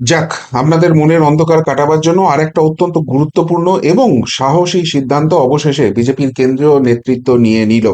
যাক, আপনাদের মনের অন্ধকার কাটাবার জন্য আরেকটা অত্যন্ত গুরুত্বপূর্ণ এবং সাহসী সিদ্ধান্ত অবশেষে বিজেপির কেন্দ্রীয় নেতৃত্ব নিয়ে নিল।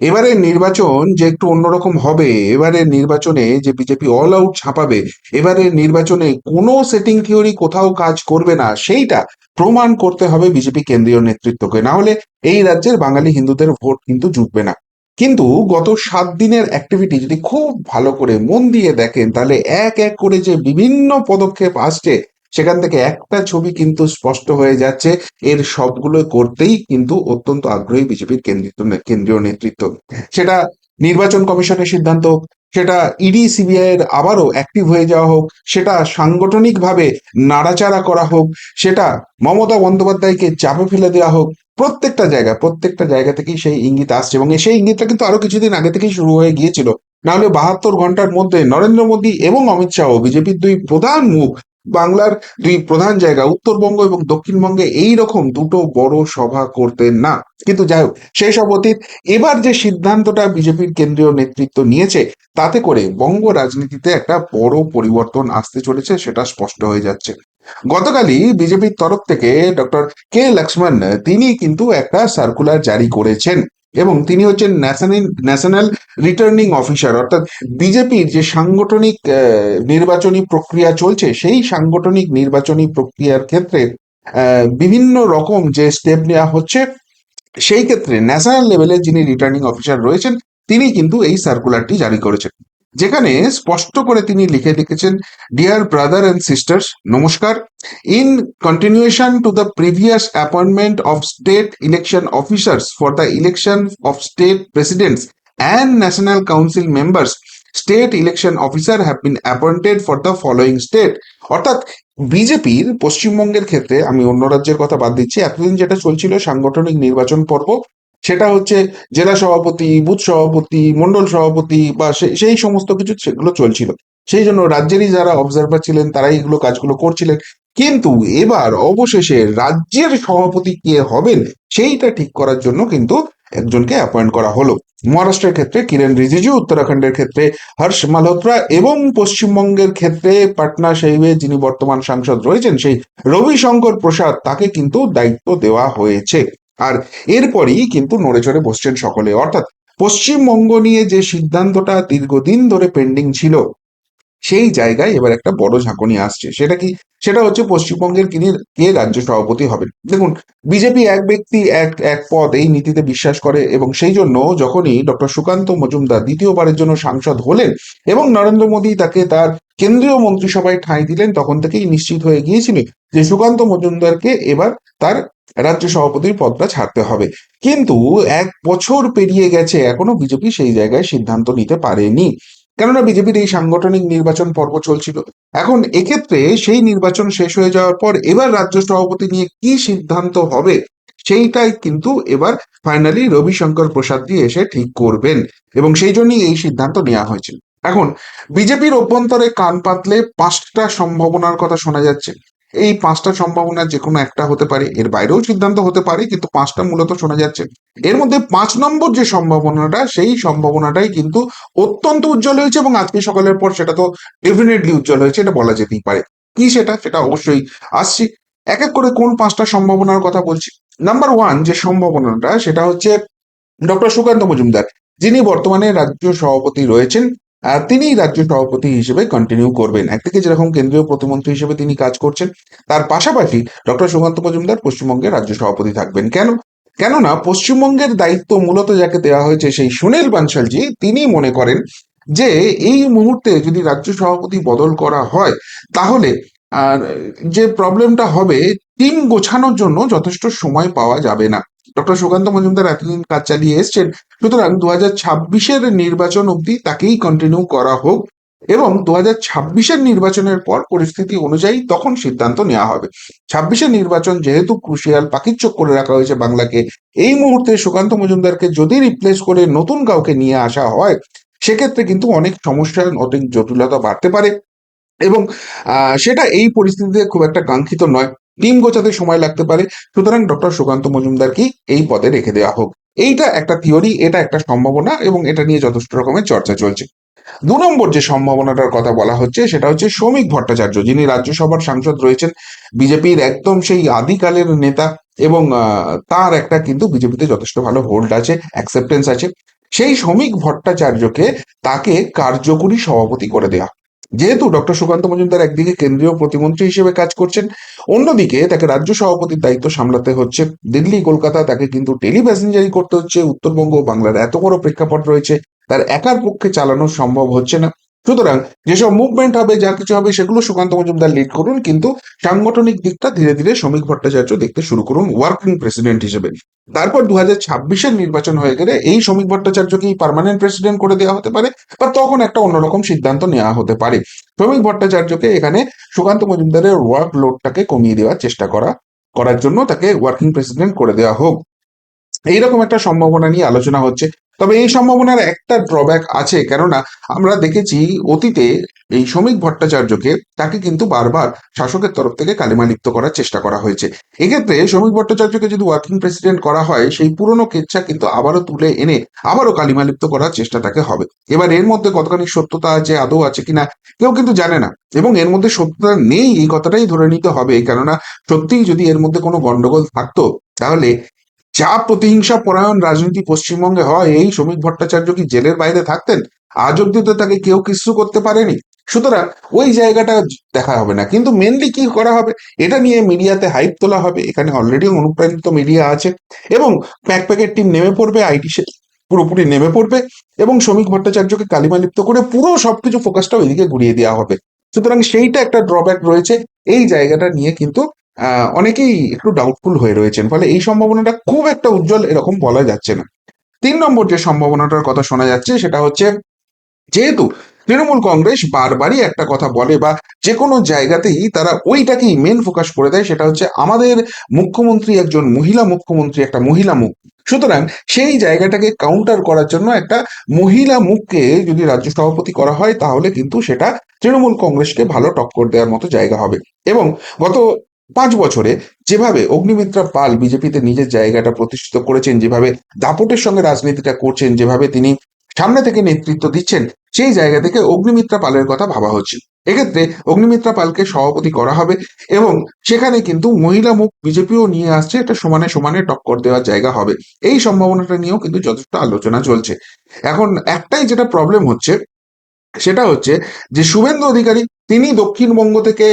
এবারে নির্বাচন যে একটু অন্যরকম হবে এবারে নির্বাচনে যে বিজেপি অল আউট ছাপাবে এবারে নির্বাচনে কোনো সেটিং থিওরি কোথাও কাজ করবে না, সেইটা প্রমাণ করতে হবে বিজেপি কেন্দ্রীয় নেতৃত্বকে। না হলে এই রাজ্যের বাঙালি হিন্দুদের ভোট কিন্তু জুটবে না। কিন্তু গত সাত দিনের অ্যাক্টিভিটি যদি খুব ভালো করে মন দিয়ে দেখেন, তাহলে এক এক করে যে বিভিন্ন পদক্ষেপ আসছে, সেখান থেকে একটা ছবি কিন্তু স্পষ্ট হয়ে যাচ্ছে। এর সবগুলো করতেই কিন্তু অত্যন্ত আগ্রহী বিজেপির কেন্দ্রীয় কেন্দ্রীয় নেতৃত্ব। সেটা নির্বাচন কমিশনের সিদ্ধান্ত হোক, সেটা ইডি সিবিআই এর আবারও অ্যাক্টিভ হয়ে যাওয়া হোক, সেটা সাংগঠনিকভাবে নাড়াচাড়া করা হোক, সেটা মমতা বন্দ্যোপাধ্যায়কে চাপে ফেলে দেওয়া হোক, প্রত্যেকটা জায়গা প্রত্যেকটা জায়গা থেকেই সেই ইঙ্গিত আসছে এবং সেই ইঙ্গিতটা কিন্তু আরও কিছুদিন আগে থেকেই শুরু হয়ে গিয়েছিল। নাহলে বাহাত্তর ঘণ্টার মধ্যে নরেন্দ্র মোদী এবং অমিত শাহ বিজেপির দুই প্রধান মুখ বাংলার দুই প্রধান জায়গা, উত্তরবঙ্গ এবং দক্ষিণবঙ্গে এই রকম দুটো বড় সভা করতেন না। কিন্তু যাই হোক সেই সব অতীত এবার যে সিদ্ধান্তটা বিজেপির কেন্দ্রীয় নেতৃত্ব নিয়েছে, তাতে করে বঙ্গ রাজনীতিতে একটা বড় পরিবর্তন আসতে চলেছে সেটা স্পষ্ট হয়ে যাচ্ছে। গতকালই বিজেপির তরফ থেকে ডক্টর কে লক্ষ্মণ তিনি কিন্তু একটা সার্কুলার জারি করেছেন। এবং তিনি হচ্ছেন ন্যাশনাল ন্যাশনাল রিটার্নিং অফিসার অর্থাৎ বিজেপির যে সাংগঠনিক নির্বাচনী প্রক্রিয়া চলছে, সেই সাংগঠনিক নির্বাচনী প্রক্রিয়ার ক্ষেত্রে বিভিন্ন রকম যে স্টেপ নেওয়া হচ্ছে, সেই ক্ষেত্রে ন্যাশনাল লেভেলে যিনি রিটার্নিং অফিসার রয়েছেন, তিনি কিন্তু এই সার্কুলারটি জারি করেছেন। যেখানে স্পষ্ট করে তিনি লিখে লিখেছেন ডিয়ার ব্রাদার অ্যান্ড সিস্টার্স নমস্কার। In continuation to the previous appointment of state election officers for the election of state presidents and national council members, state election officer have been appointed for the following state. অর্থাৎ বিজেপির পশ্চিমবঙ্গের ক্ষেত্রে, আমি অন্য রাজ্যের কথা বাদ দিচ্ছি, এতদিন যেটা চলছিল সাংগঠনিক নির্বাচন পর্ব সেটা হচ্ছে জেলা সভাপতি, বুথ সভাপতি, মন্ডল সভাপতি বা সেই সমস্ত কিছু সেগুলো চলছিল। সেই জন্য রাজ্যেরই যারা অবজারভার ছিলেন, তারাই এগুলো কাজগুলো করছিলেন। কিন্তু এবার অবশেষে রাজ্যের সভাপতি কে হবেন, সেইটা ঠিক করার জন্য কিন্তু একজনকে অ্যাপয়েন্ট করা হলো। মহারাষ্ট্রের ক্ষেত্রে কিরেন রিজিজু, উত্তরাখণ্ডের ক্ষেত্রে হর্ষ মালহোত্রা এবং পশ্চিমবঙ্গের ক্ষেত্রে পাটনা সাহিবে যিনি বর্তমান সাংসদ রয়েছেন, সেই রবিশঙ্কর প্রসাদ, তাকে কিন্তু দায়িত্ব দেওয়া হয়েছে। আর এরপরই কিন্তু নড়ে চড়ে বসছেন সকলে। অর্থাৎ পশ্চিমবঙ্গ নিয়ে যে সিদ্ধান্তটা দীর্ঘদিন ধরে পেন্ডিং ছিল, সেই জায়গায় এবার একটা বড় ঝাঁকুনি আসছে। সেটা কি? সেটা হচ্ছে পশ্চিমবঙ্গের কিনি কে রাজ্য সভাপতি হবেন? দেখুন, বিজেপি এক ব্যক্তি, এক এক পদ এই নীতিতে বিশ্বাস করে এবং সেই জন্য যখনই ডক্টর সুকান্ত মজুমদার দ্বিতীয়বারের জন্য সাংসদ হলেন এবং নরেন্দ্র মোদী তাকে তার কেন্দ্রীয় মন্ত্রিসভায় ঠাঁই দিলেন, তখন থেকেই নিশ্চিত হয়ে গিয়েছিল যে সুকান্ত মজুমদারকে এবার তার রাজ্য সভাপতির পদটা ছাড়তে হবে। কিন্তু এক বছর পেরিয়ে গেছে, এখনও বিজেপি সেই জায়গায় সিদ্ধান্ত নিতে পারেনি। কেননা বিজেপির এই সাংগঠনিক নির্বাচন পর্ব চলছিল। এখন এক্ষেত্রে সেই নির্বাচন শেষ হয়ে যাওয়ার পর এবার রাজ্য সভাপতি নিয়ে কি সিদ্ধান্ত হবে, সেইটাই কিন্তু এবার ফাইনালি রবিশঙ্কর প্রসাদ জি এসে ঠিক করবেন এবং সেই জন্যই এই সিদ্ধান্ত নেওয়া হয়েছিল। এখন বিজেপির অভ্যন্তরে কান পাতলে পাঁচটা সম্ভাবনার কথা শোনা যাচ্ছে। এই পাঁচটা সম্ভাবনা যে কোনো একটা হতে পারে, এর বাইরেও সিদ্ধান্ত হতে পারে, কিন্তু পাঁচটা মূলত শোনা যাচ্ছে। এর মধ্যে পাঁচ নম্বর যে সম্ভাবনাটা, সেই সম্ভাবনাটাই কিন্তু অত্যন্ত উজ্জ্বল হয়েছে এবং আজকে সকালের পর সেটা তো ডেফিনেটলি উজ্জ্বল হয়েছে, এটা বলা যেতেই পারে। কি সেটা? সেটা অবশ্যই আসছি। এক এক করে কোন পাঁচটা সম্ভাবনার কথা বলছি? নাম্বার ওয়ান যে সম্ভাবনাটা, সেটা হচ্ছে ডক্টর সুকান্ত মজুমদার, যিনি বর্তমানে রাজ্য সভাপতি রয়েছেন। তিনি রাজ্য সভাপতি হিসেবে কন্টিনিউ করবেন। একদিকে যেরকম কেন্দ্রীয় প্রতিমন্ত্রী হিসেবে তিনি কাজ করছেন, তার পাশাপাশি ডক্টর সুকান্ত মজুমদার পশ্চিমবঙ্গের রাজ্য সভাপতি থাকবেন। কেন? কেননা পশ্চিমবঙ্গের দায়িত্ব মূলত যাকে দেওয়া হয়েছে সেই সুনীল বানশালজি, তিনি মনে করেন যে এই মুহূর্তে যদি রাজ্য সভাপতি বদল করা হয়, তাহলে আর যে প্রবলেমটা হবে, টিম গোছানোর জন্য যথেষ্ট সময় পাওয়া যাবে না। ডক্টর সুকান্ত মজুমদার এতদিন কাজ চালিয়ে এসছেন। সুতরাং দু হাজার ছাব্বিশের নির্বাচন অবধি তাকেই কন্টিনিউ করা হোক এবং দু হাজার ছাব্বিশের নির্বাচনের পর পরিস্থিতি অনুযায়ী তখন সিদ্ধান্ত নেওয়া হবে। ছাব্বিশের নির্বাচন যেহেতু ক্রুশিয়াল পাকিচ্চক করে রাখা হয়েছে বাংলাকে। এই মুহূর্তে সুকান্ত মজুমদারকে যদি রিপ্লেস করে নতুন কাউকে নিয়ে আসা হয়, সেক্ষেত্রে কিন্তু অনেক সমস্যা অনেক জটিলতা বাড়তে পারে এবং সেটা এই পরিস্থিতিতে খুব একটা কাঙ্ক্ষিত নয়। টিম গোছাতে সময় লাগতে পারে। সুতরাং ডক্টর সুকান্ত মজুমদারকে এই পদে রেখে দেওয়া হোক। এইটা একটা থিওরি এটা একটা সম্ভাবনা এবং এটা নিয়ে যথেষ্ট রকমের চর্চা চলছে। দু নম্বর যে সম্ভাবনাটার কথা বলা হচ্ছে, সেটা হচ্ছে শ্রমিক ভট্টাচার্য, যিনি রাজ্যসভার সাংসদ রয়েছেন, বিজেপির একদম সেই আদিকালের নেতা এবং তার একটা কিন্তু বিজেপিতে যথেষ্ট ভালো হোল্ড আছে অ্যাকসেপ্টেন্স আছে। সেই শ্রমিক ভট্টাচার্যকে তাকে কার্যকরী সভাপতি করে দেয়া যেহেতু ডক্টর সুকান্ত মজুমদার একদিকে কেন্দ্রীয় প্রতিমন্ত্রী হিসেবে কাজ করছেন, অন্যদিকে তাকে রাজ্য সভাপতির দায়িত্ব সামলাতে হচ্ছে। দিল্লি, কলকাতা তাকে কিন্তু টেলি প্যাসেঞ্জারি করতে হচ্ছে। উত্তরবঙ্গ বাংলার এত বড় প্রেক্ষাপট রয়েছে, তার একার পক্ষে চালানো সম্ভব হচ্ছে না। সুতরাং যেসব মুভমেন্ট হবে, যা কিছু হবে, সেগুলো সুকান্ত মজুমদার লিড করুন, কিন্তু সাংগঠনিক দিকটা ধীরে ধীরে শ্রমিক ভট্টাচার্য দেখতে শুরু করুন ওয়ার্কিং প্রেসিডেন্ট হিসেবে। তারপর দু হাজার নির্বাচন হয়ে গেলে এই শ্রমিক ভট্টাচার্যকেই পার্মানেন্ট প্রেসিডেন্ট করে দেওয়া হতে পারে? বা তখন একটা অন্যরকম সিদ্ধান্ত নেওয়া হতে পারে। শ্রমিক ভট্টাচার্যকে এখানে সুকান্ত মজুমদারের ওয়ার্ক লোডটাকে কমিয়ে দেওয়ার চেষ্টা করা, করার জন্য তাকে ওয়ার্কিং প্রেসিডেন্ট করে দেওয়া হোক। এইরকম একটা সম্ভাবনা নিয়ে আলোচনা হচ্ছে। তবে এই সম্ভাবনার একটা ড্রব্যাক আছে, কেননা আমরা দেখেছি অতীতে এই শ্রমিক ভট্টাচার্যকে তাকে কিন্তু বারবার শাসকের তরফ থেকে কালিমালিপ্ত করার চেষ্টা করা হয়েছে। এক্ষেত্রে শ্রমিক ভট্টাচার্যকে যদি ওয়ার্কিং প্রেসিডেন্ট করা হয়, সেই পুরনো কেচ্ছা কিন্তু আবারও তুলে এনে আবারও কালিমালিপ্ত করার চেষ্টা তাকে হবে। এবার এর মধ্যে কতখানি সত্যতা আছে, আদৌ আছে কিনা, কেউ কিন্তু জানে না। এবং এর মধ্যে সত্যতা নেই, এই কথাটাই ধরে নিতে হবে, কেননা সত্যিই যদি এর মধ্যে কোনো গন্ডগোল থাকতো, তাহলে যা প্রতিহিংসা পরায়ণ রাজনীতি পশ্চিমবঙ্গে হয়, এই শ্রমিক ভট্টাচার্য কি জেলের বাইরে থাকতেন? আজ অব্দি তো তাকে কেউ কিছু করতে পারেনি। সুতরাং ওই জায়গাটা দেখা হবে না। কিন্তু মেনলি কি করা হবে? এটা নিয়ে মিডিয়াতে হাইপ তোলা হবে। এখানে অলরেডি অনুপ্রাণিত মিডিয়া আছে। এবং প্যাক প্যাকের টিম নেমে পড়বে আইটি পুরোপুরি নেমে পড়বে। এবং শ্রমিক ভট্টাচার্যকে কালিমালিপ্ত করে পুরো সবকিছু ফোকাসটা ওইদিকে ঘুরিয়ে দেওয়া হবে। সুতরাং সেইটা একটা ড্রব্যাক রয়েছে। এই জায়গাটা নিয়ে কিন্তু অনেকেই একটু ডাউটফুল হয়ে রয়েছেন, ফলে এই সম্ভাবনাটা খুব একটা উজ্জ্বল এরকম বলা যাচ্ছে না। তিন নম্বর যে সম্ভাবনাটার কথা শোনা যাচ্ছে, সেটা হচ্ছে যেহেতু তৃণমূল কংগ্রেস বারবারই একটা কথা বলে বা যে কোনো জায়গাতেই তারা ওইটাকেই মেন ফোকাস করে দেয়, সেটা হচ্ছে আমাদের মুখ্যমন্ত্রী একজন মহিলা মুখ্যমন্ত্রী, একটা মহিলা মুখ। সুতরাং সেই জায়গাটাকে কাউন্টার করার জন্য একটা মহিলা মুখকে যদি রাজ্য সভাপতি করা হয়, তাহলে কিন্তু সেটা তৃণমূল কংগ্রেসকে ভালো টক্কর দেওয়ার মতো জায়গা হবে। এবং গত পাঁচ বছরে যেভাবে অগ্নিমিত্রা পাল বিজেপিতে নিজের জায়গাটা প্রতিষ্ঠিত করেছেন, যেভাবে দাপটের সঙ্গে রাজনীতিটা করছেন, যেভাবে তিনি সামনে থেকে নেতৃত্ব দিচ্ছেন, সেই জায়গা থেকে অগ্নিমিত্রা পালের কথা ভাবা হচ্ছে। এক্ষেত্রে অগ্নিমিত্রা পালকে সভাপতি করা হবে এবং সেখানে কিন্তু মহিলা মুখ বিজেপিও নিয়ে আসছে, এটা সমানে সমানে টক্কর দেওয়ার জায়গা হবে। এই সম্ভাবনাটা নিয়েও কিন্তু যথেষ্ট আলোচনা চলছে। এখন একটাই যেটা প্রবলেম হচ্ছে, সেটা হচ্ছে যে শুভেন্দু অধিকারী, তিনি দক্ষিণবঙ্গ থেকে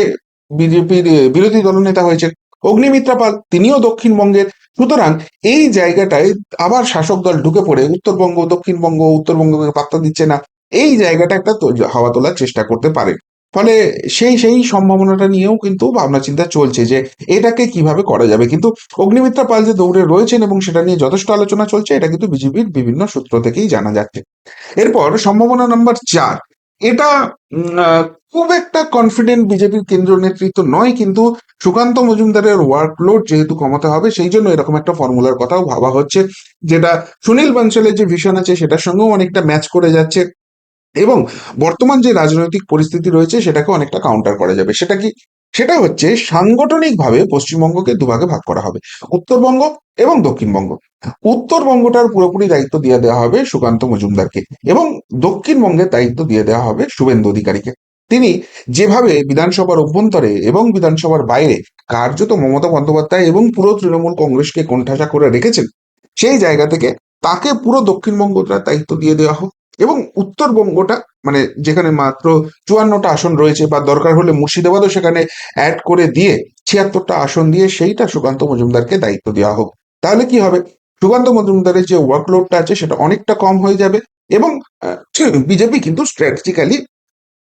বিজেপির বিরোধী দলনেতা হয়েছে অগ্নিমিত্রা পাল, তিনিও দক্ষিণবঙ্গের। সুতরাং এই জায়গাটায় আবার শাসক দল ঢুকে পড়ে, উত্তরবঙ্গ, দক্ষিণবঙ্গ, উত্তরবঙ্গকে পাত্তা দিচ্ছে না। এই জায়গাটা একটা হাওয়া তোলার চেষ্টা করতে পারে। ফলে সেই সেই সম্ভাবনাটা নিয়েও কিন্তু ভাবনা চিন্তা চলছে যে এটাকে কীভাবে করা যাবে। কিন্তু অগ্নিমিত্রা পাল যে দৌড়ে রয়েছেন এবং সেটা নিয়ে যথেষ্ট আলোচনা চলছে, এটা কিন্তু বিজেপির বিভিন্ন সূত্র থেকেই জানা যাচ্ছে। এরপর সম্ভাবনা নাম্বার চার, এটা খুব একটা কনফিডেন্ট বিজেপির কেন্দ্রীয় নেতৃত্ব নয়, কিন্তু সুকান্ত মজুমদারের ওয়ার্কলোড যেহেতু কমাতে হবে, সেই জন্য এরকম একটা ফর্মুলার কথাও ভাবা হচ্ছে, যেটা সুনীল বানসালের যে ভিশন আছে সেটার সঙ্গেও অনেকটা ম্যাচ করে যাচ্ছে এবং বর্তমান যে রাজনৈতিক পরিস্থিতি রয়েছে সেটাকে অনেকটা কাউন্টার করা যাবে। সেটা কি? সেটা হচ্ছে সাংগঠনিকভাবে পশ্চিমবঙ্গকে দুভাগে ভাগ করা হবে, উত্তরবঙ্গ এবং দক্ষিণবঙ্গ। উত্তরবঙ্গটার পুরোপুরি দায়িত্ব দিয়ে দেওয়া হবে সুকান্ত মজুমদারকে এবং দক্ষিণবঙ্গের দায়িত্ব দিয়ে দেওয়া হবে শুভেন্দু অধিকারীকে। তিনি যেভাবে বিধানসভার অভ্যন্তরে এবং বিধানসভার বাইরে কার্যত মমতা বন্দ্যোপাধ্যায় এবং পুরো তৃণমূল কংগ্রেসকে কোণঠাসা করে রেখেছেন, সেই জায়গা থেকে তাকে পুরো দক্ষিণবঙ্গটার দায়িত্ব দিয়ে দেওয়া হোক এবং উত্তরবঙ্গটা মানে যেখানে মাত্র চুয়ান্নটা আসন রয়েছে বা দরকার হলে মুর্শিদাবাদও সেখানে অ্যাড করে দিয়ে ছিয়াত্তরটা আসন দিয়ে সেইটা সুকান্ত মজুমদারকে দায়িত্ব দেওয়া হোক। তাহলে কি হবে? সুকান্ত মজুমদারের যে ওয়ার্কলোডটা আছে সেটা অনেকটা কম হয়ে যাবে এবং বিজেপি কিন্তু স্ট্র্যাটেজিক্যালি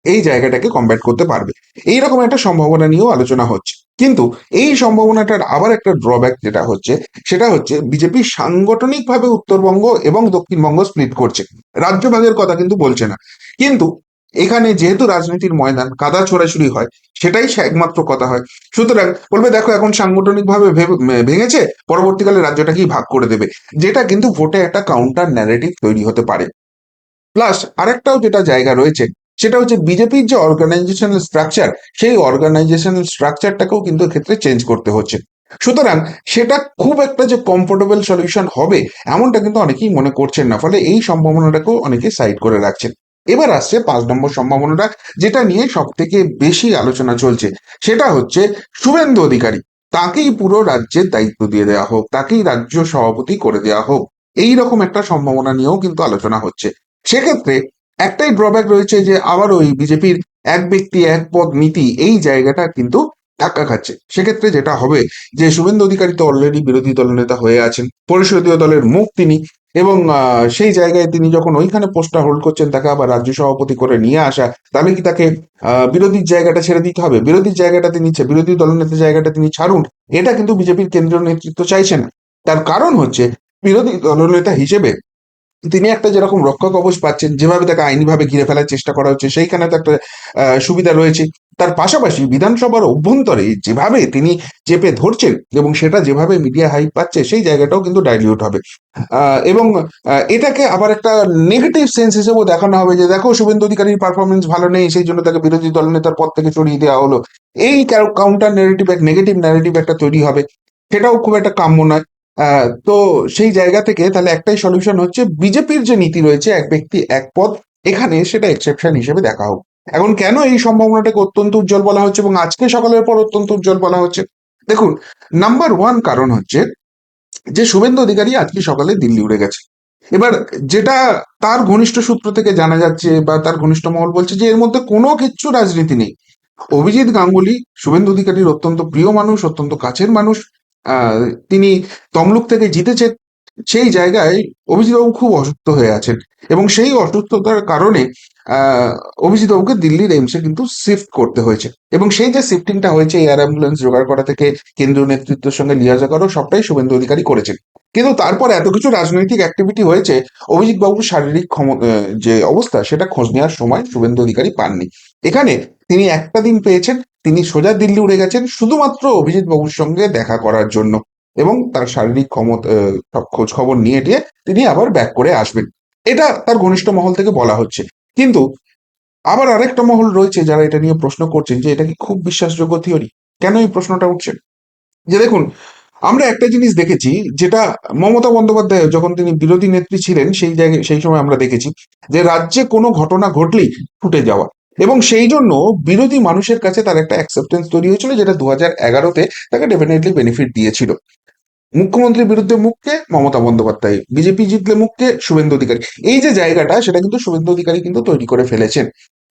এই জায়গাটাকে কমব্যাট করতে পারবে। এইরকম একটা সম্ভাবনা নিয়েও আলোচনা হচ্ছে। কিন্তু এই সম্ভাবনাটার আবার একটা ড্রব্যাক যেটা হচ্ছে, সেটা হচ্ছে বিজেপি সাংগঠনিকভাবে উত্তরবঙ্গ এবং দক্ষিণবঙ্গ স্প্লিট করছে। রাজ্যভাগের কথা কিন্তু বলছে না। কিন্তু এখানে যেহেতু রাজনীতির ময়দান, কাদা ছোড়াছুড়ি হয়, সেটাই একমাত্র কথা হয়। সুতরাং বলবে, দেখো, এখন সাংগঠনিকভাবে ভেবে- ভেঙেছে, পরবর্তীকালে রাজ্যটাকেই ভাগ করে দেবে? যেটা কিন্তু ভোটে একটা কাউন্টার ন্যারেটিভ তৈরি হতে পারে। প্লাস আরেকটাও যেটা জায়গা রয়েছে সেটা হচ্ছে বিজেপির যে অর্গানাইজেশনাল স্ট্রাকচার সেই অর্গানাইজেশনাল স্ট্রাকচারটাকেও কিন্তু এক্ষেত্রে চেঞ্জ করতে হচ্ছে। সুতরাং সেটা খুব একটা যে কমফোর্টেবল সলিউশন হবে, এমনটা কিন্তু অনেকেই মনে করছেন না, ফলে এই সম্ভাবনাটাকেও অনেকে সাইড করে রাখছেন। এবার আসছে পাঁচ নম্বর সম্ভাবনাটা, যেটা নিয়ে সব থেকে বেশি আলোচনা চলছে। সেটা হচ্ছে শুভেন্দু অধিকারী, তাকেই পুরো রাজ্যের দায়িত্ব দিয়ে দেওয়া হোক, তাকেই রাজ্য সভাপতি করে দেওয়া হোক এই রকম একটা সম্ভাবনা নিয়েও কিন্তু আলোচনা হচ্ছে। সেক্ষেত্রে একটাই ড্রব্যাক রয়েছে যে আবার ওই বিজেপির এক ব্যক্তি, এক পদ নীতি এই জায়গাটা কিন্তু ধাক্কা খাচ্ছে। সেক্ষেত্রে যেটা হবে যে শুভেন্দু অধিকারী তো অলরেডি বিরোধী দলনেতা হয়ে আছেন, পরিষদীয় দলের মুখ তিনি এবং সেই জায়গায় তিনি যখন ওইখানে পোস্টটা হোল্ড করছেন, তাকে আবার রাজ্য সভাপতি করে নিয়ে আসা, তাহলে কি তাকে বিরোধীর জায়গাটা ছেড়ে দিতে হবে? বিরোধীর জায়গাটা তিনি বিরোধী দলনেতা জায়গাটা তিনি ছাড়ুন, এটা কিন্তু বিজেপির কেন্দ্রীয় নেতৃত্ব চাইছে না। তার কারণ হচ্ছে বিরোধী দলনেতা হিসেবে তিনি একটা যেরকম রক্ষা কবচ পাচ্ছেন, যেভাবে তাকে আইনিভাবে ঘিরে ফেলার চেষ্টা করা হচ্ছে, সেইখানে তো একটা সুবিধা রয়েছে। তার পাশাপাশি বিধানসভার অভ্যন্তরে যেভাবে তিনি চেপে ধরছেন এবং সেটা যেভাবে মিডিয়া হাইপ পাচ্ছে, সেই জায়গাটাও কিন্তু ডাইলিউট হবে। এবং এটাকে আবার একটা নেগেটিভ সেন্স হিসেবেও দেখানো হবে যে, দেখো শুভেন্দু অধিকারীর পারফরমেন্স ভালো নেই, সেই জন্য তাকে বিরোধী দলনেতার পদ থেকে সরিয়ে দেওয়া হলো। এই কাউন্টার নেগেটিভ এক নেগেটিভ ন্যারেটিভ একটা তৈরি হবে। সেটাও খুব একটা কাম্য নয়। তো সেই জায়গা থেকে তাহলে একটাই সলিউশন হচ্ছে বিজেপির যে নীতি রয়েছে, এক ব্যক্তি, এক পদ, এখানে সেটা এক্সেপশন হিসেবে দেখা হোক। এখন কেন এই সম্ভাবনাটাকে অত্যন্ত উজ্জ্বল বলা হচ্ছে এবং আজকে সকালের পর অত্যন্ত উজ্জ্বল বলা হচ্ছে? দেখুন নাম্বার ওয়ান কারণ হচ্ছে যে শুভেন্দু অধিকারী আজকে সকালে দিল্লি উড়ে গেছে। এবার যেটা তার ঘনিষ্ঠ সূত্র থেকে জানা যাচ্ছে বা তার ঘনিষ্ঠ মহল বলছে যে এর মধ্যে কোনো কিচ্ছু রাজনীতি নেই। অভিজিৎ গাঙ্গুলি শুভেন্দু অধিকারীর অত্যন্ত প্রিয় মানুষ, অত্যন্ত কাছের মানুষ তিনি তমলুক থেকে জিতেছেন, সেই জায়গায় অভিজিৎবাবু খুব অসুস্থ হয়ে আছেন এবং সেই অসুস্থতার কারণে আহ, অভিজিৎবাবুকে দিল্লির এইমসে কিন্তু শিফট করতে হয়েছে। এবং সেই যে শিফটিংটা হয়েছে এয়ার অ্যাম্বুলেন্স জোগাড় করা থেকে কেন্দ্রীয় নেতৃত্বের সঙ্গে লিয়াজা করো সবটাই শুভেন্দু অধিকারী করেছেন। কিন্তু তারপর এত কিছু রাজনৈতিক অ্যাক্টিভিটি হয়েছে অভিজিৎ বাবুর শারীরিক যে অবস্থা সেটা খোঁজ নেওয়ার সময় শুভেন্দু অধিকারী পাননি। এখানে তিনি একটা দিন পেয়েছেন তিনি সোজা দিল্লি উড়ে গেছেন শুধুমাত্র অভিজিৎ বাবুর সঙ্গে দেখা করার জন্য। এবং তার শারীরিক ক্ষমতা খোঁজ খবর নিয়ে টিয়ে তিনি আবার ব্যাক করে আসবেন। এটা তার ঘনিষ্ঠ মহল থেকে বলা হচ্ছে। কিন্তু আবার আরেকটা মহল রয়েছে যারা এটা নিয়ে প্রশ্ন করছেন যে এটা কি খুব বিশ্বাসযোগ্য থিওরি? কেন এই প্রশ্নটা উঠছে যে দেখুন, আমরা একটা জিনিস দেখেছি যেটা মমতা বন্দ্যোপাধ্যায় যখন তিনি বিরোধী নেত্রী ছিলেন সেই জায়গায়, সেই সময় আমরা দেখেছি যে রাজ্যে কোনো ঘটনা ঘটলেই ফুটে যাওয়া। এবং সেই জন্য বিরোধী মানুষের কাছে তার একটা অ্যাকসেপ্টেন্স তৈরি হয়েছিল যেটা দু হাজার এগারোতে তাকে ডেফিনেটলি বেনিফিট দিয়েছিল। মুখ্যমন্ত্রীর বিরুদ্ধে মুখকে মমতা বন্দ্যোপাধ্যায়, বিজেপি জিতলে মুখকে শুভেন্দু অধিকারী। এই যে জায়গাটা, সেটা কিন্তু শুভেন্দু অধিকারী কিন্তু তৈরি করে ফেলেছেন।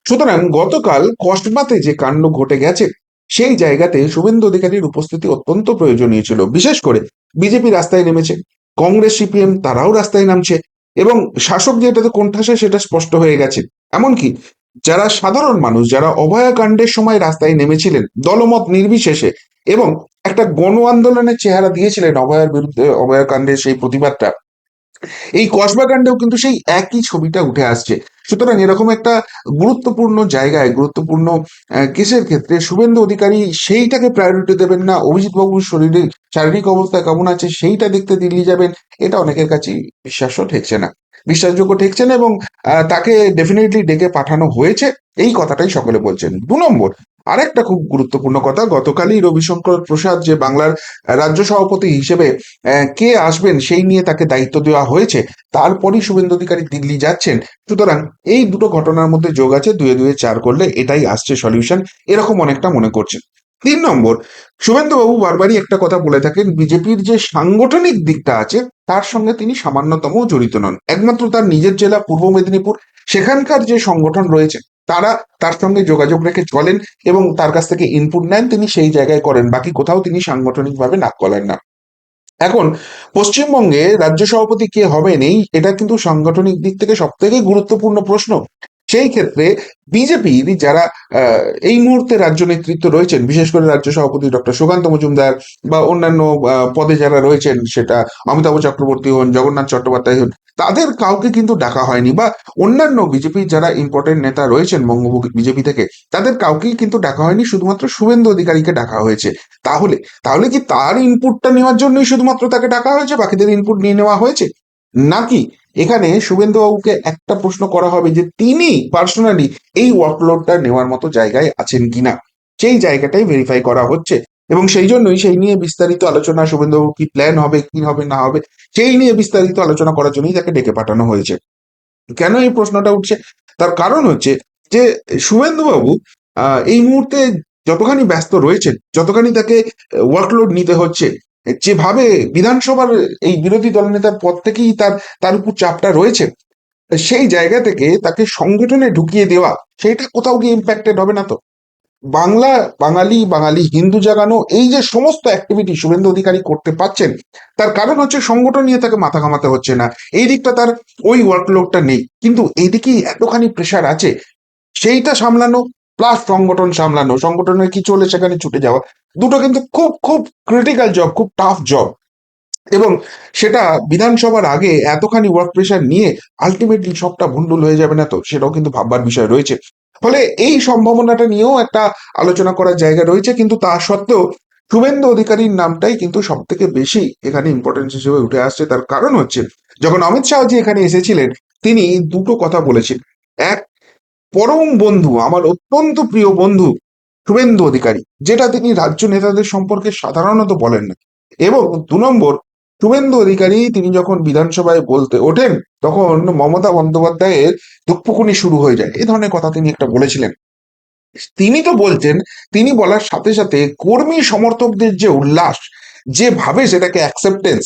সুতরাং গতকাল কসবাতে যে কাণ্ড ঘটে গেছে, সেই জায়গাতে শুভেন্দু অধিকারীর উপস্থিতি অত্যন্ত প্রয়োজনীয় ছিল। বিশেষ করে বিজেপি রাস্তায় নেমেছে, কংগ্রেস, সিপিএম তারাও রাস্তায় নামছে এবং শাসক যেটাতে কোণঠাসা সেটা স্পষ্ট হয়ে গেছে। এমনকি যারা সাধারণ মানুষ, যারা অভয়াকাণ্ডের সময় রাস্তায় নেমেছিলেন, দলমত নির্বিশেষে এবং একটা গণ আন্দোলনের চেহারা দিয়েছিলেন অভয়ার বিরুদ্ধে, অভয়াকাণ্ডের সেই প্রতিবাদটা, এই কসবা কাণ্ডেও কিন্তু সেই একই ছবিটা উঠে আসছে। সুতরাং এরকম একটা গুরুত্বপূর্ণ জায়গায়, গুরুত্বপূর্ণ কেসের ক্ষেত্রে শুভেন্দু অধিকারী সেইটাকে প্রায়োরিটি দেবেন না অভিজিৎ বাবুর শরীরে শারীরিক অবস্থা কেমন আছে সেইটা দেখতে দিল্লি যাবেন, এটা অনেকের কাছেই বিশ্বাসও ঠেকছে না। বিশ্বাসযোগ্য ঠেকছে না এবং তাকে ডেফিনেটলি ডেকে পাঠানো হয়েছে। এই কথাটাই সকলে বলছেন। দু নম্বর, আরেকটা খুব গুরুত্বপূর্ণ কথা, গতকালই রবিশঙ্কর প্রসাদ যে বাংলার রাজ্য সভাপতি হিসেবে কে আসবেন সেই নিয়ে তাকে দায়িত্ব দেওয়া হয়েছে, তারপরই শুভেন্দু অধিকারী দিল্লি যাচ্ছেন। সুতরাং এই দুটো ঘটনার মধ্যে যোগ আছে, দুয়ে দুয়ে চার করলে এটাই আসছে সলিউশন এরকম অনেকটা মনে করছেন। তিন নম্বর শুভেন্দু বাবু বারবারই একটা কথা বলে থাকেন, বিজেপির যে সাংগঠনিক দিকটা আছে, তার সঙ্গে তিনি সামান্যতম জড়িত নন। একমাত্র তার নিজের জেলা, পূর্ব মেদিনীপুর, সেখানকার যে সংগঠন রয়েছে, তারা তার সঙ্গে যোগাযোগ রেখে চলেন এবং তার কাছ থেকে ইনপুট নেন, তিনি সেই জায়গায় করেন, বাকি কোথাও তিনি সাংগঠনিকভাবে নাক গলান না। এখন, পশ্চিমবঙ্গে রাজ্য সভাপতি কে হবেন, এই, এটা কিন্তু সাংগঠনিক দিক থেকে সব থেকে গুরুত্বপূর্ণ প্রশ্ন। সেই ক্ষেত্রে বিজেপির যারা এই মুহূর্তে রাজ্য নেতৃত্ব রয়েছেন, বিশেষ করে রাজ্য সভাপতি ডক্টর সুকান্ত মজুমদার বা অন্যান্য পদে যারা রয়েছেন, সেটা অমিতাভ চক্রবর্তী হন, জগন্নাথ চট্টোপাধ্যায় হন, তাদের কাউকে কিন্তু ডাকা হয়নি বা অন্যান্য বিজেপির যারা ইম্পর্টেন্ট নেতা রয়েছেন বঙ্গভূ বিজেপি থেকে, তাদের কাউকেই কিন্তু ডাকা হয়নি, শুধুমাত্র শুভেন্দু অধিকারীকে ডাকা হয়েছে। তাহলে তাহলে কি তার ইনপুটটা নেওয়ার জন্যই শুধুমাত্র তাকে ডাকা হয়েছে? বাকিদের ইনপুট নিয়ে নেওয়া হয়েছে? নাকি এখানে শুভেন্দু বাবুকে একটা প্রশ্ন করা হবে যে তিনি পার্সোনালি এই ওয়ার্কলোডটা নেওয়ার মতো জায়গায় আছেন কিনা? সেই জায়গাটাই ভেরিফাই করা হচ্ছে। এবং সেই জন্যই সেই নিয়ে বিস্তারিত আলোচনা শুভেন্দুবাবু কি প্ল্যান হবে কি হবে না হবে সেই নিয়ে বিস্তারিত আলোচনা করার জন্যই তাকে ডেকে পাঠানো হয়েছে। কেন এই প্রশ্নটা উঠছে? তার কারণ হচ্ছে যে শুভেন্দুবাবু আহ, এই মুহূর্তে যতখানি ব্যস্ত রয়েছেন যতখানি তাকে ওয়ার্কলোড নিতে হচ্ছে যেভাবে বিধানসভার এই বিরোধী দলনেতার পদ থেকেই তার তার উপর চাপটা রয়েছে, সেই জায়গা থেকে তাকে সংগঠনে ঢুকিয়ে দেওয়া সেটা কোথাও গিয়ে ইম্প্যাক্টেড হবে না তো। বাংলা, বাঙালি বাঙালি হিন্দু জাগানো, এই যে সমস্ত অ্যাক্টিভিটি শুভেন্দু অধিকারী করতে পাচ্ছেন তার কারণ হচ্ছে সংগঠন নিয়ে তাকে মাথা ঘামাতে হচ্ছে না, এই দিকটা তার ওই ওয়ার্কলোডটা নেই, কিন্তু এইদিকেই এতখানি প্রেশার আছে, সেইটা সামলানো প্লাস সংগঠন সামলানো, সংগঠনের কি চলে সেখানে ছুটে যাওয়া দুটো কিন্তু খুব খুব ক্রিটিক্যাল জব খুব টাফ জব এবং সেটা বিধানসভার আগে এতখানি ওয়ার্ক প্রেশার নিয়ে আলটিমেটলি সবটা ভুন্ডুল হয়ে যাবে না তো? সেটাও কিন্তু ভাববার বিষয় রয়েছে। ফলে এই সম্ভাবনাটা নিয়েও একটা আলোচনা করার জায়গা রয়েছে, কিন্তু তা সত্ত্বেও শুভেন্দু অধিকারীর নামটাই কিন্তু সব থেকে বেশি এখানে ইম্পর্টেন্স হিসেবে উঠে আসছে। তার কারণ হচ্ছে, যখন অমিত শাহজি এখানে এসেছিলেন, তিনি দুটো কথা বলেছেন। এক, পরম বন্ধু, আমার অত্যন্ত প্রিয় বন্ধু শুভেন্দু অধিকারী, যেটা তিনি রাজ্য নেতাদের সম্পর্কে সাধারণত বলেন না। এবং দু নম্বর, শুভেন্দু অধিকারী তিনি যখন বিধানসভায় বলতে ওঠেন, তখন মমতা বন্দ্যোপাধ্যায়ের দুঃখকুনি শুরু হয়ে যায়। এই ধরনের কথা তিনি একটা বলেছিলেন। তিনি তো বলছেন, তিনি বলার সাথে সাথে কর্মী সমর্থকদের যে উল্লাস, যেভাবে সেটাকে অ্যাকসেপ্টেন্স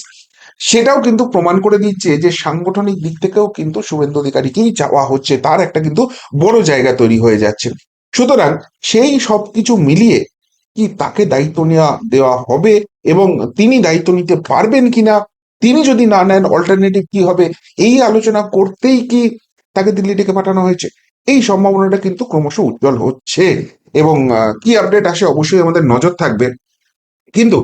সেটাও কিন্তু প্রমাণ করে দিচ্ছে যে সাংগঠনিক দিক থেকেও কিন্তু শুভেন্দু অধিকারীকেই চাওয়া হচ্ছে। তার একটা কিন্তু বড় জায়গা তৈরি হয়ে যাচ্ছে। সুতরাং সেই সবকিছু মিলিয়ে কি তাকে দায়িত্ব নেওয়া দেওয়া হবে এবং তিনি দায়িত্ব নিতে পারবেন কিনা? তিনি যদি না নেন অল্টারনেটিভ কি হবে? এই আলোচনা করতেই কি তাকে দিল্লি থেকে পাঠানো হয়েছে? এই সম্ভাবনাটা কিন্তু ক্রমশ উজ্জ্বল হচ্ছে এবং কি আপডেট আসে অবশ্যই আমাদের নজর থাকবে। কিন্তু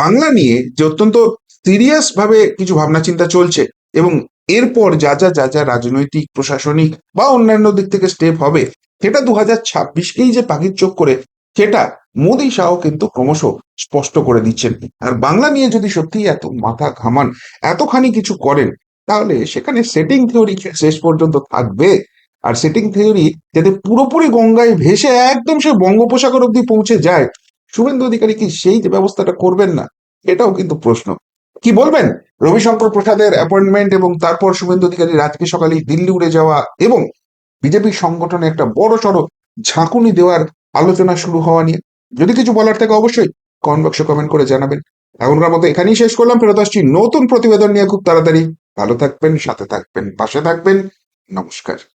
বাংলা নিয়ে যে অত্যন্ত সিরিয়াস ভাবে কিছু ভাবনা চিন্তা চলছে এবং এরপর যা যা যা যা রাজনৈতিক, প্রশাসনিক বা অন্যান্য দিক থেকে স্টেপ হবে সেটা দু হাজার ছাব্বিশকেই যে পাখির চোখ করে, সেটা মোদী শাহ কিন্তু ক্রমশ স্পষ্ট করে দিচ্ছেন। আর বাংলা নিয়ে যদি সত্যি এত মাথা ঘামান, এতখানি কিছু করেন, তাহলে সেখানে সেটিং থিওরি শেষ পর্যন্ত থাকবে? আর সেটিং থিওরি যাতে পুরোপুরি গঙ্গায় ভেসে একদম সে বঙ্গোপসাগর অব্দি পৌঁছে যায়, শুভেন্দু অধিকারী কি সেই ব্যবস্থাটা করবেন না? এটাও কিন্তু প্রশ্ন। কি বলবেন? রবিশঙ্কর প্রসাদের অ্যাপয়েন্টমেন্ট এবং তারপর শুভেন্দু অধিকারী আজকে সকালে দিল্লি উড়ে যাওয়া এবং বিজেপি সংগঠনে একটা বড় সড়ো ঝাঁকুনি দেওয়ার আলোচনা শুরু হওয়া নিয়ে। যদি কিছু বলার থাকে অবশ্যই কমেন্ট বক্সে কমেন্ট করে জানাবেন। এখনকার মতো এখানেই শেষ করলাম। ফেরত আসছি নতুন প্রতিবেদন নিয়ে। খুব তাড়াতাড়ি। ভালো থাকবেন, সাথে থাকবেন, পাশে থাকবেন। নমস্কার।